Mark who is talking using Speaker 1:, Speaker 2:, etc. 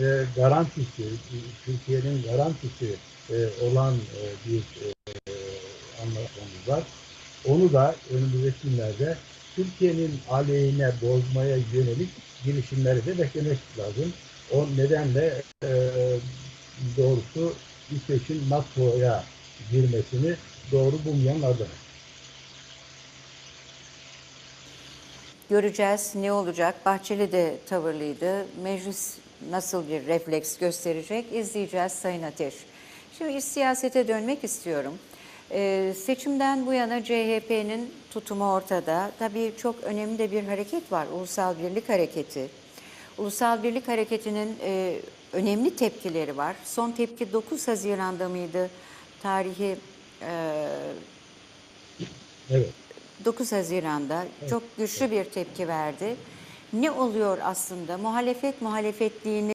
Speaker 1: e, garantisi, Türkiye'nin garantisi e, olan e, bir e, anlaşmamız var. Onu da önümüzdeki günlerde Türkiye'nin aleyhine bozmaya yönelik girişimleri de beklemek lazım. O nedenle e, doğrusu İsveç'in NATO'ya girmesini doğru bulmayanlardan.
Speaker 2: Göreceğiz ne olacak. Bahçeli de tavırlıydı. Meclis nasıl bir refleks gösterecek izleyeceğiz Sayın Ateş. Şimdi iç siyasete dönmek istiyorum. Ee, seçimden bu yana CHP'nin tutumu ortada. Tabii çok önemli de bir hareket var. Ulusal Birlik Hareketi. Ulusal Birlik Hareketi'nin e, önemli tepkileri var. Son tepki 9 Haziran'da mıydı? Tarihi e,
Speaker 1: Evet.
Speaker 2: 9 Haziran'da çok güçlü bir tepki verdi. Ne oluyor aslında? Muhalefet muhalefetliğini